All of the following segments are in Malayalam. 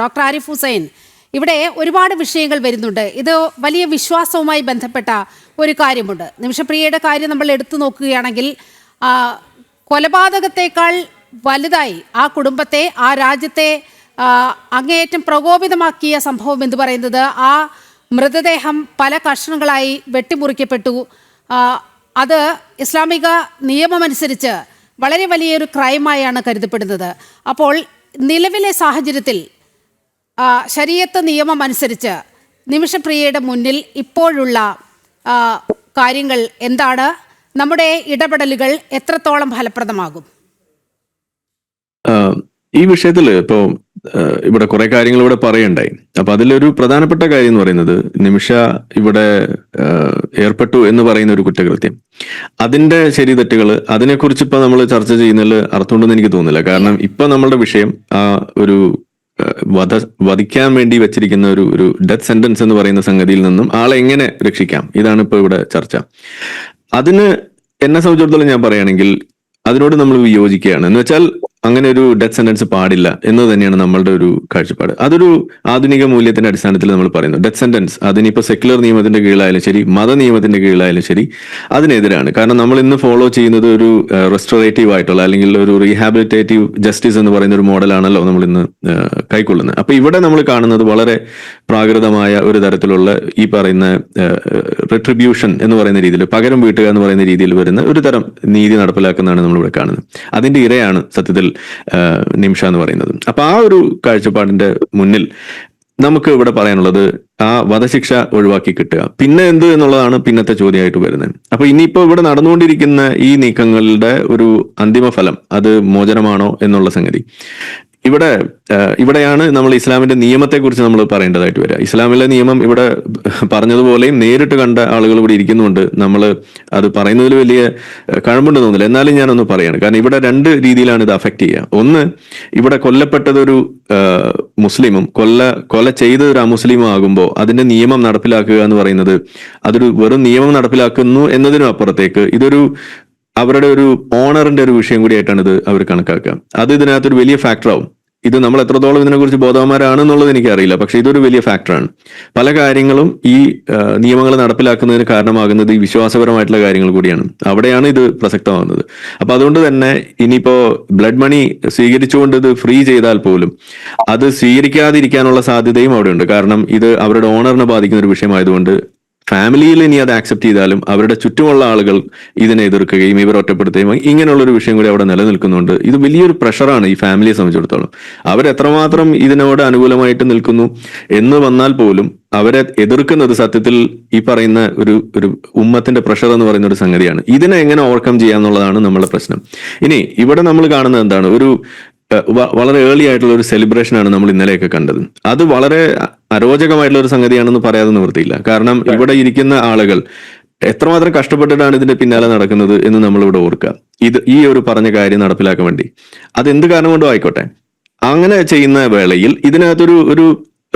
ഡോക്ടർ ആരിഫ് ഹുസൈൻ ഇവിടെ ഒരുപാട് വിഷയങ്ങൾ വരുന്നുണ്ട്. ഇത് വലിയ വിശ്വാസവുമായി ബന്ധപ്പെട്ട ഒരു കാര്യമുണ്ട്. നിമിഷപ്രിയയുടെ കാര്യം നമ്മൾ എടുത്തു നോക്കുകയാണെങ്കിൽ കൊലപാതകത്തെക്കാൾ വലുതായി ആ കുടുംബത്തെ ആ രാജ്യത്തെ അങ്ങേയറ്റം പ്രകോപിതമാക്കിയ സംഭവം എന്ന് പറയുന്നത് ആ മൃതദേഹം പല കഷ്ണങ്ങളായി വെട്ടിമുറിക്കപ്പെട്ടു. അത് ഇസ്ലാമിക നിയമമനുസരിച്ച് വളരെ വലിയൊരു ക്രൈമായാണ് കരുതപ്പെടുന്നത്. അപ്പോൾ നിലവിലെ സാഹചര്യത്തിൽ ആ, ശരീഅത്ത് നിയമം അനുസരിച്ച് നിമിഷപ്രിയയുടെ മുന്നിൽ ഇപ്പോഴുള്ള കാര്യങ്ങൾ എന്താണ്? നമ്മുടെ ഇടപെടലുകൾ എത്രത്തോളം ഫലപ്രദമാകും? ഈ വിഷയത്തിൽ ഇപ്പോ ഇവിടെ കുറെ കാര്യങ്ങൾ ഇവിടെ പറയണ്ടായി. അപ്പൊ അതിലൊരു പ്രധാനപ്പെട്ട കാര്യം എന്ന് പറയുന്നത് നിമിഷ ഇവിടെ ഏർപ്പെട്ടു എന്ന് പറയുന്ന ഒരു കുറ്റകൃത്യം. അതിന്റെ ശരി തെറ്റുകൾ അതിനെക്കുറിച്ച് ഇപ്പൊ നമ്മൾ ചർച്ച ചെയ്യുന്നതിൽ അർത്ഥമുണ്ടെന്ന് എനിക്ക് തോന്നുന്നില്ല. കാരണം ഇപ്പൊ നമ്മളുടെ വിഷയം ആ ഒരു വധ വധിക്കാൻ വേണ്ടി വെച്ചിരിക്കുന്ന ഒരു ഒരു ഡെത്ത് സെന്റൻസ് എന്ന് പറയുന്ന സംഗതിയിൽ നിന്നും ആളെ എങ്ങനെ രക്ഷിക്കാം? ഇതാണ് ഇപ്പൊ ഇവിടെ ചർച്ച. അതിന് എന്നെ സംബന്ധിച്ചിടത്തോളം ഞാൻ പറയുകയാണെങ്കിൽ അതിനോട് നമ്മൾ വിയോജിക്കുകയാണ്. എന്ന് വെച്ചാൽ അങ്ങനെ ഒരു ഡെത്ത് സെന്റൻസ് പാടില്ല എന്ന് തന്നെയാണ് നമ്മളുടെ ഒരു കാഴ്ചപ്പാട്. അതൊരു ആധുനിക മൂല്യത്തിന്റെ അടിസ്ഥാനത്തിൽ നമ്മൾ പറയുന്നു. ഡെത്ത് സെന്റൻസ് അതിനിപ്പോ സെക്യുലർ നിയമത്തിന്റെ കീഴിലായാലും ശരി മത നിയമത്തിന്റെ കീഴിലായാലും ശരി അതിനെതിരാണ്. കാരണം നമ്മൾ ഇന്ന് ഫോളോ ചെയ്യുന്നത് ഒരു റെസ്റ്റോറേറ്റീവ് ആയിട്ടുള്ള അല്ലെങ്കിൽ ഒരു റീഹാബിലിറ്റേറ്റീവ് ജസ്റ്റിസ് എന്ന് പറയുന്ന ഒരു മോഡലാണല്ലോ നമ്മൾ ഇന്ന് കൈക്കൊള്ളുന്നത്. അപ്പൊ ഇവിടെ നമ്മൾ കാണുന്നത് വളരെ പ്രാകൃതമായ ഒരു തരത്തിലുള്ള ഈ പറയുന്ന റിട്രിബ്യൂഷൻ എന്ന് പറയുന്ന രീതിയിൽ പകരം വീട്ടുക എന്ന് പറയുന്ന രീതിയിൽ വരുന്ന ഒരു തരം നീതി നടപ്പിലാക്കുന്നതാണ് നമ്മളിവിടെ കാണുന്നത്. അതിന്റെ ഇരയാണ് സത്യത്തിൽ നിമിഷ എന്ന് പറയുന്നത്. അപ്പൊ ആ ഒരു കാഴ്ചപ്പാടിന്റെ മുന്നിൽ നമുക്ക് ഇവിടെ പറയാനുള്ളത് ആ വധശിക്ഷ ഒഴിവാക്കി കിട്ടുക. പിന്നെ എന്ത് എന്നുള്ളതാണ് പിന്നത്തെ ചോദ്യമായിട്ട് വരുന്നത്. അപ്പൊ ഇനിയിപ്പോ ഇവിടെ നടന്നുകൊണ്ടിരിക്കുന്ന ഈ നീക്കങ്ങളുടെ ഒരു അന്തിമ ഫലം അത് മോചനമാണോ എന്നുള്ള സംഗതി. ഇവിടെ ഇവിടെയാണ് നമ്മൾ ഇസ്ലാമിന്റെ നിയമത്തെക്കുറിച്ച് നമ്മൾ പറയേണ്ടതായിട്ട് വരിക. ഇസ്ലാമിലെ നിയമം ഇവിടെ പറഞ്ഞതുപോലെയും നേരിട്ട് കണ്ട ആളുകൾ ഇവിടെ ഇരിക്കുന്നുണ്ട്. നമ്മൾ അത് പറയുന്നതിൽ വലിയ കഴമ്പുണ്ട് തോന്നില്ല എന്നാലും ഞാനൊന്ന് പറയാണ്. കാരണം ഇവിടെ രണ്ട് രീതിയിലാണ് ഇത് അഫക്റ്റ് ചെയ്യുക. ഒന്ന് ഇവിടെ കൊല്ലപ്പെട്ടതൊരു മുസ്ലിമും കൊല്ല കൊല ചെയ്തത് ഒരു അമുസ്ലിമും ആകുമ്പോൾ അതിന്റെ നിയമം നടപ്പിലാക്കുക എന്ന് പറയുന്നത് അതൊരു വെറും നിയമം നടപ്പിലാക്കുന്നു എന്നതിനും അപ്പുറത്തേക്ക് ഇതൊരു അവരുടെ ഒരു ഓണറിന്റെ ഒരു വിഷയം കൂടി ആയിട്ടാണ് ഇത് അവർ കണക്കാക്കുക. അത് ഇതിനകത്തൊരു വലിയ ഫാക്ടറാവും ഇത് നമ്മൾ എത്രത്തോളം ഇതിനെക്കുറിച്ച് ബോധവാന്മാരാണെന്നുള്ളത് എനിക്കറിയില്ല പക്ഷെ ഇതൊരു വലിയ ഫാക്ടറാണ് പല കാര്യങ്ങളും ഈ നിയമങ്ങൾ നടപ്പിലാക്കുന്നതിന് കാരണമാകുന്നത് ഈ വിശ്വാസപരമായിട്ടുള്ള കാര്യങ്ങൾ കൂടിയാണ്. അവിടെയാണ് ഇത് പ്രസക്തമാകുന്നത്. അപ്പൊ അതുകൊണ്ട് തന്നെ ഇനിയിപ്പോ ബ്ലഡ് മണി സ്വീകരിച്ചുകൊണ്ട് ഇത് ഫ്രീ ചെയ്താൽ പോലും അത് സ്വീകരിക്കാതിരിക്കാനുള്ള സാധ്യതയും അവിടെയുണ്ട്. കാരണം ഇത് അവരുടെ ഓണറിനെ ബാധിക്കുന്ന ഒരു വിഷയമായതുകൊണ്ട് ഫാമിലിയിൽ ഇനി അത് ആക്സെപ്റ്റ് ചെയ്താലും അവരുടെ ചുറ്റുമുള്ള ആളുകൾ ഇതിനെ എതിർക്കുകയും ഇവർ ഒറ്റപ്പെടുത്തുകയും ഇങ്ങനെയുള്ള ഒരു വിഷയം കൂടി അവിടെ നിലനിൽക്കുന്നുണ്ട്. ഇത് വലിയൊരു പ്രഷറാണ് ഈ ഫാമിലിയെ സംബന്ധിച്ചിടത്തോളം. അവർ എത്രമാത്രം ഇതിനോട് അനുകൂലമായിട്ട് നിൽക്കുന്നു എന്ന് വന്നാൽ പോലും അവരെ എതിർക്കുന്നത് സത്യത്തിൽ ഈ പറയുന്ന ഒരു ഒരു ഉമ്മത്തിന്റെ പ്രഷർ എന്ന് പറയുന്ന ഒരു സംഗതിയാണ്. ഇതിനെ എങ്ങനെ ഓവർകം ചെയ്യാന്നുള്ളതാണ് നമ്മളെ പ്രശ്നം. ഇനി ഇവിടെ നമ്മൾ കാണുന്നത് എന്താണ്? ഒരു വളരെ ഏർലി ആയിട്ടുള്ള ഒരു സെലിബ്രേഷൻ ആണ് നമ്മൾ ഇന്നലെയൊക്കെ കണ്ടത്. അത് വളരെ അരോചകമായിട്ടുള്ള ഒരു സംഗതിയാണെന്ന് പറയാതെ നിവൃത്തിയില്ല. കാരണം ഇവിടെ ഇരിക്കുന്ന ആളുകൾ എത്രമാത്രം കഷ്ടപ്പെട്ടിട്ടാണ് ഇതിന്റെ പിന്നാലെ നടക്കുന്നത് എന്ന് നമ്മൾ ഇവിടെ ഓർക്കുക. ഇത് ഈ ഒരു പറഞ്ഞ കാര്യം നടപ്പിലാക്കാൻ വേണ്ടി. അത് എന്ത് കാരണം കൊണ്ടും ആയിക്കോട്ടെ. അങ്ങനെ ചെയ്യുന്ന വേളയിൽ ഇതിനകത്തൊരു ഒരു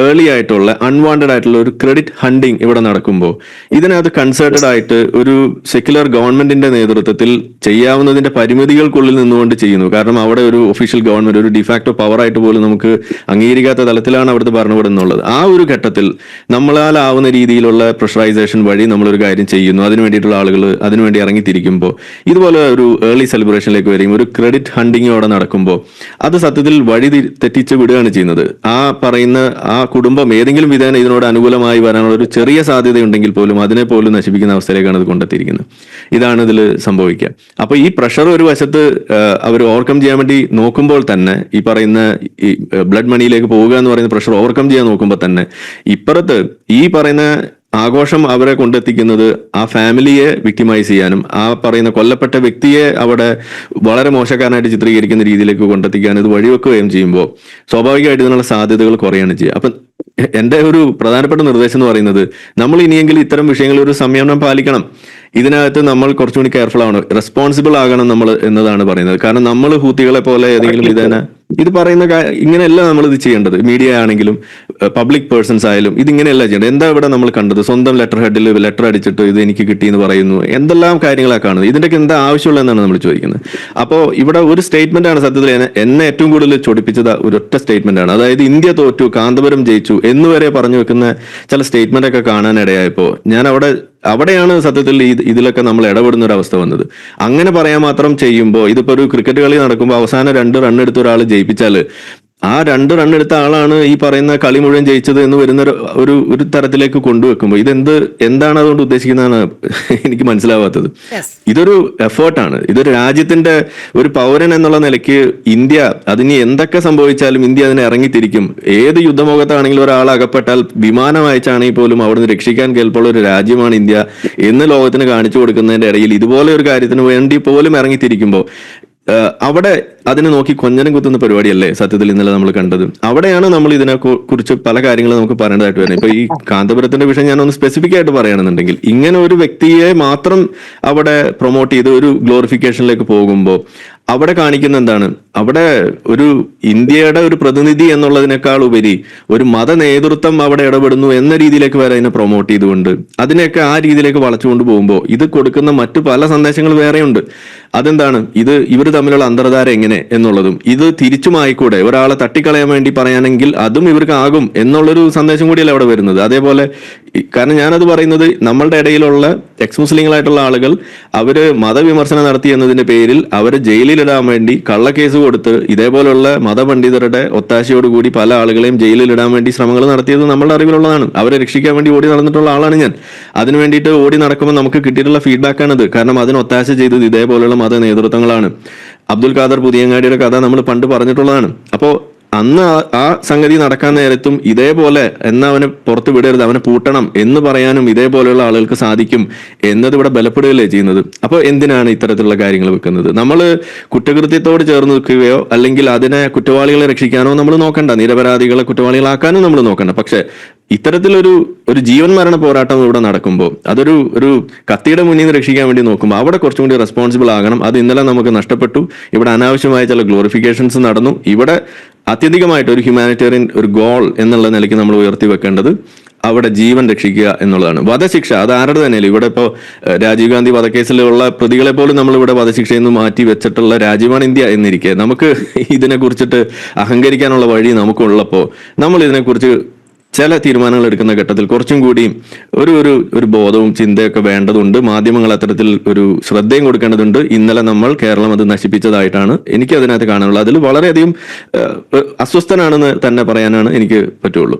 ഏർലി ആയിട്ടുള്ള അൺവാണ്ടഡ് ആയിട്ടുള്ള ഒരു ക്രെഡിറ്റ് ഹണ്ടിങ് ഇവിടെ നടക്കുമ്പോൾ ഇതിനകത്ത് കൺസേർട്ടഡ് ആയിട്ട് ഒരു സെക്യുലർ ഗവൺമെന്റിന്റെ നേതൃത്വത്തിൽ ചെയ്യാവുന്നതിന്റെ പരിമിതികൾക്കുള്ളിൽ നിന്നുകൊണ്ട് ചെയ്യുന്നു. കാരണം അവിടെ ഒരു ഒഫീഷ്യൽ ഗവൺമെന്റ് ഒരു ഡിഫാക്ടോ പവർ ആയിട്ട് പോലും നമുക്ക് അംഗീകരിക്കാത്ത തലത്തിലാണ് അവിടുത്തെ ഭരണകൂടം എന്നുള്ളത് ആ ഒരു ഘട്ടത്തിൽ നമ്മളാൽ ആവുന്ന രീതിയിലുള്ള പ്രഷറൈസേഷൻ വഴി നമ്മളൊരു കാര്യം ചെയ്യുന്നു. അതിന് വേണ്ടിയിട്ടുള്ള ആളുകൾ അതിനുവേണ്ടി ഇറങ്ങിത്തിരിക്കുമ്പോൾ ഇതുപോലെ ഒരു ഏർലി സെലിബ്രേഷനിലേക്ക് വരികയും ഒരു ക്രെഡിറ്റ് ഹണ്ടിങ് അവിടെ നടക്കുമ്പോൾ അത് സത്യത്തിൽ വഴി തെറ്റിച്ച് വിടുകയാണ് ചെയ്യുന്നത്. ആ പറയുന്ന ആ കുടുംബം ഏതെങ്കിലും വിധേന ഇതിനോട് അനുകൂലമായി വരാനുള്ള ഒരു ചെറിയ സാധ്യതയുണ്ടെങ്കിൽ പോലും അതിനെ പോലും നശിപ്പിക്കുന്ന അവസ്ഥയിലേക്കാണ് ഇത് കൊണ്ടെത്തിയിരിക്കുന്നത്. ഇതാണ് ഇതിൽ സംഭവിക്കുക. അപ്പൊ ഈ പ്രഷർ ഒരു വശത്ത് അവർ ഓവർകം ചെയ്യാൻ വേണ്ടി നോക്കുമ്പോൾ തന്നെ ഈ പറയുന്ന ഈ ബ്ലഡ് മണിയിലേക്ക് പോവുക എന്ന് പറയുന്ന പ്രഷർ ഓവർകം ചെയ്യാൻ നോക്കുമ്പോൾ തന്നെ ഇപ്പുറത്ത് ഈ പറയുന്ന ആഘോഷം അവരെ കൊണ്ടെത്തിക്കുന്നത് ആ ഫാമിലിയെ വിക്ടിമൈസ് ചെയ്യാനും ആ പറയുന്ന കൊല്ലപ്പെട്ട വ്യക്തിയെ അവിടെ വളരെ മോശക്കാരനായിട്ട് ചിത്രീകരിക്കുന്ന രീതിയിലേക്ക് കൊണ്ടെത്തിക്കാൻ ഇത് വഴിവെക്കുകയും ചെയ്യുമ്പോൾ സ്വാഭാവികമായിട്ട് ഇതിനുള്ള സാധ്യതകൾ കുറയാണ് ചെയ്യുക. അപ്പം എന്റെ ഒരു പ്രധാനപ്പെട്ട നിർദ്ദേശം എന്ന് പറയുന്നത് നമ്മൾ ഇനിയെങ്കിലും ഇത്തരം വിഷയങ്ങളിൽ ഒരു സംയമനം പാലിക്കണം. ഇതിനകത്ത് നമ്മൾ കുറച്ചുകൂടി കെയർഫുൾ ആവണം. റെസ്പോൺസിബിൾ ആകണം നമ്മൾ എന്നതാണ് പറയുന്നത്. കാരണം നമ്മൾ ഹൂത്തികളെ പോലെ ഏതെങ്കിലും വിധേന ഇത് പറയുന്ന ഇങ്ങനെയല്ല നമ്മൾ ഇത് ചെയ്യേണ്ടത്. മീഡിയ ആണെങ്കിലും പബ്ലിക് പേഴ്സൺസ് ആയാലും ഇതിങ്ങനെയല്ല ചെയ്യേണ്ടത്. എന്താ ഇവിടെ നമ്മൾ കണ്ടത്? സ്വന്തം ലെറ്റർ ഹെഡിൽ ലെറ്റർ അടിച്ചിട്ട് ഇത് എനിക്ക് കിട്ടി എന്ന് പറയുന്നു. എന്തെല്ലാം കാര്യങ്ങളാണ് കാണുന്നത്? ഇതിന്റെയൊക്കെ എന്താ ആവശ്യമുള്ളതെന്നാണ് നമ്മൾ ചോദിക്കുന്നത്. അപ്പോൾ ഇവിടെ ഒരു സ്റ്റേറ്റ്മെന്റ് ആണ് സത്യത്തിൽ എന്നെ- എന്നെ ഏറ്റവും കൂടുതൽ ചൊടിപ്പിച്ചത് ഒരൊറ്റ സ്റ്റേറ്റ്മെന്റ് ആണ്. അതായത് ഇന്ത്യ തോറ്റു കാന്തപുരം ജയിച്ചു എന്നുവരെ പറഞ്ഞു വെക്കുന്ന ചില സ്റ്റേറ്റ്മെന്റ് ഒക്കെ കാണാനിടയായപ്പോൾ ഞാൻ അവിടെ അവിടെയാണ് സത്യത്തിൽ ഇതിലൊക്കെ നമ്മൾ ഇടപെടുന്ന ഒരു അവസ്ഥ വന്നത്. അങ്ങനെ പറയാൻ മാത്രം ചെയ്യുമ്പോൾ ഇതിപ്പോ ഒരു ക്രിക്കറ്റ് കളി നടക്കുമ്പോൾ അവസാനം രണ്ട് റൺ എടുത്ത ഒരാൾ ജയിപ്പിച്ചാൽ ആ രണ്ട് റൺ എടുത്ത ആളാണ് ഈ പറയുന്ന കളി മുഴുവൻ ജയിച്ചത് എന്ന് വരുന്ന ഒരു- ഒരു തരത്തിലേക്ക് കൊണ്ടുവെക്കുമ്പോൾ ഇതെന്ത് എന്താണ് അതുകൊണ്ട് ഉദ്ദേശിക്കുന്നതാണ് എനിക്ക് മനസ്സിലാവാത്തത്. ഇതൊരു എഫേർട്ടാണ് ഇതൊരു രാജ്യത്തിന്റെ ഒരു പൗരൻ എന്നുള്ള നിലയ്ക്ക് ഇന്ത്യ അതിന് എന്തൊക്കെ സംഭവിച്ചാലും ഇന്ത്യ അതിനെ ഇറങ്ങിത്തിരിക്കും. ഏത് യുദ്ധമുഖത്താണെങ്കിലും ഒരാൾ അകപ്പെട്ടാൽ വിമാനം അയച്ചാണെങ്കിൽ പോലും അവിടുന്ന് രക്ഷിക്കാൻ കേൾപ്പുള്ള ഒരു രാജ്യമാണ് ഇന്ത്യ എന്ന് ലോകത്തിന് കാണിച്ചു കൊടുക്കുന്നതിന്റെ ഇടയിൽ ഇതുപോലെ ഒരു കാര്യത്തിന് വേണ്ടി പോലും ഇറങ്ങിത്തിരിക്കുമ്പോൾ അവിടെ അതിനെ നോക്കി കൊഞ്ഞനം കുത്തുന്ന പരിപാടിയല്ലേ സത്യത്തിൽ ഇന്നലെ നമ്മൾ കണ്ടത്. അവിടെയാണ് നമ്മൾ ഇതിനെ കുറിച്ച് പല കാര്യങ്ങളും നമുക്ക് പറയേണ്ടതായിട്ട് വരുന്നത്. ഇപ്പൊ ഈ കാന്തപുരത്തിന്റെ വിഷയം ഞാനൊന്ന് സ്പെസിഫിക് ആയിട്ട് പറയുകയാണെന്നുണ്ടെങ്കിൽ ഇങ്ങനെ ഒരു വ്യക്തിയെ മാത്രം അവിടെ പ്രൊമോട്ട് ചെയ്ത് ഒരു ഗ്ലോറിഫിക്കേഷനിലേക്ക് പോകുമ്പോൾ അവിടെ കാണിക്കുന്ന എന്താണ്? അവിടെ ഒരു ഇന്ത്യയുടെ ഒരു പ്രതിനിധി എന്നുള്ളതിനേക്കാൾ ഉപരി ഒരു മത നേതൃത്വം അവിടെ ഇടപെടുന്നു എന്ന രീതിയിലേക്ക് വരെ അതിനെ പ്രൊമോട്ട് ചെയ്തുകൊണ്ട് അതിനെയൊക്കെ ആ രീതിയിലേക്ക് വളച്ചുകൊണ്ട് പോകുമ്പോൾ ഇത് കൊടുക്കുന്ന മറ്റു പല സന്ദേശങ്ങൾ വേറെയുണ്ട്. അതെന്താണ്? ഇത് ഇവർ തമ്മിലുള്ള അന്തർധാര എങ്ങനെ എന്നുള്ളതും. ഇത് തിരിച്ചുമായിക്കൂടെ ഒരാളെ തട്ടിക്കളയാൻ വേണ്ടി പറയാനെങ്കിൽ അതും ഇവർക്കാകും എന്നുള്ളൊരു സന്ദേശം കൂടിയല്ല അവിടെ വരുന്നത്. അതേപോലെ കാരണം ഞാനത് പറയുന്നത് നമ്മളുടെ ഇടയിലുള്ള എക്സ് മുസ്ലിങ്ങളായിട്ടുള്ള ആളുകൾ അവർ മതവിമർശനം നടത്തി എന്നതിന്റെ പേരിൽ അവരെ ജയിലിലിടാൻ വേണ്ടി കള്ളക്കേസ് കൊടുത്ത് ഇതേപോലുള്ള മതപണ്ഡിതരുടെ ഒത്താശയോടുകൂടി പല ആളുകളെയും ജയിലിലിടാൻ വേണ്ടി ശ്രമങ്ങൾ നടത്തിയത് നമ്മളുടെ അറിവിലുള്ളതാണ്. അവരെ രക്ഷിക്കാൻ വേണ്ടി ഓടി നടന്നിട്ടുള്ള ആളാണ് ഞാൻ. അതിനു വേണ്ടിയിട്ട് ഓടി നടക്കുമ്പോൾ നമുക്ക് കിട്ടിയിട്ടുള്ള ഫീഡ്ബാക്ക് ആണത് കാരണം അതിന് ഒത്താശ ചെയ്തത് ഇതേപോലുള്ള മത നേതൃത്വങ്ങളാണ്. അബ്ദുൽ ഖാദർ പുതിയങ്ങാടിയുടെ കഥ നമ്മൾ പണ്ട് പറഞ്ഞിട്ടുള്ളതാണ്. അപ്പോൾ അന്ന് ആ- സംഗതി നടക്കാൻ നേരത്തും ഇതേപോലെ എന്നാ അവനെ പുറത്ത് വിടരുത് അവനെ പൂട്ടണം എന്ന് പറയാനും ഇതേപോലെയുള്ള ആളുകൾക്ക് സാധിക്കും എന്നത് ഇവിടെ ബലപ്പെടുകയല്ലേ ചെയ്യുന്നത്. അപ്പോൾ എന്തിനാണ് ഇത്തരത്തിലുള്ള കാര്യങ്ങൾ വെക്കുന്നത്? നമ്മൾ കുറ്റകൃത്യത്തോട് ചേർന്ന് നിൽക്കുകയോ അല്ലെങ്കിൽ അതിനെ കുറ്റവാളികളെ രക്ഷിക്കാനോ നമ്മൾ നോക്കണ്ട. നിരപരാധികളെ കുറ്റവാളികളാക്കാനോ നമ്മൾ നോക്കണ്ട. പക്ഷെ ഇത്തരത്തിലൊരു ഒരു ജീവൻ മരണ പോരാട്ടം ഇവിടെ നടക്കുമ്പോൾ അതൊരു ഒരു കത്തിയുടെ മുന്നിൽ നിന്ന് രക്ഷിക്കാൻ വേണ്ടി നോക്കുമ്പോൾ അവിടെ കുറച്ചും കൂടി റെസ്പോൺസിബിൾ ആകണം. അത് ഇന്നലെ നമുക്ക് നഷ്ടപ്പെട്ടു. ഇവിടെ അനാവശ്യമായ ചില ഗ്ലോറിഫിക്കേഷൻസ് നടന്നു. ഇവിടെ അത്യധികമായിട്ട് ഒരു ഹ്യൂമാനിറ്റേറിയൻ ഒരു ഗോൾ എന്നുള്ള നിലയ്ക്ക് നമ്മൾ ഉയർത്തി വെക്കേണ്ടത് അവിടെ ജീവൻ രക്ഷിക്കുക എന്നുള്ളതാണ്. വധശിക്ഷ അത് ആരുടെ തന്നെയല്ല? ഇവിടെ ഇപ്പോൾ രാജീവ് ഗാന്ധി വധക്കേസിലുള്ള പ്രതികളെ പോലും നമ്മൾ ഇവിടെ വധശിക്ഷ എന്ന് മാറ്റി വെച്ചിട്ടുള്ള രാജ്യമാണ് ഇന്ത്യ എന്നിരിക്കെ. നമുക്ക് ഇതിനെക്കുറിച്ചിട്ട് അഹങ്കരിക്കാനുള്ള വഴി നമുക്കുള്ളപ്പോൾ നമ്മൾ ഇതിനെക്കുറിച്ച് ചില തീരുമാനങ്ങൾ എടുക്കുന്ന ഘട്ടത്തിൽ കുറച്ചും കൂടി ഒരു ഒരു ഒരു ബോധവും ചിന്തയൊക്കെ വേണ്ടതുണ്ട്. മാധ്യമങ്ങൾ അത്തരത്തിൽ ഒരു ശ്രദ്ധയും കൊടുക്കേണ്ടതുണ്ട്. ഇന്നലെ നമ്മൾ കേരളം അത് നശിപ്പിച്ചതായിട്ടാണ് എനിക്ക് അതിനകത്ത് കാണാനുള്ളത്. അതിൽ വളരെയധികം അസ്വസ്ഥനാണെന്ന് തന്നെ പറയാനാണ് എനിക്ക് പറ്റുള്ളൂ.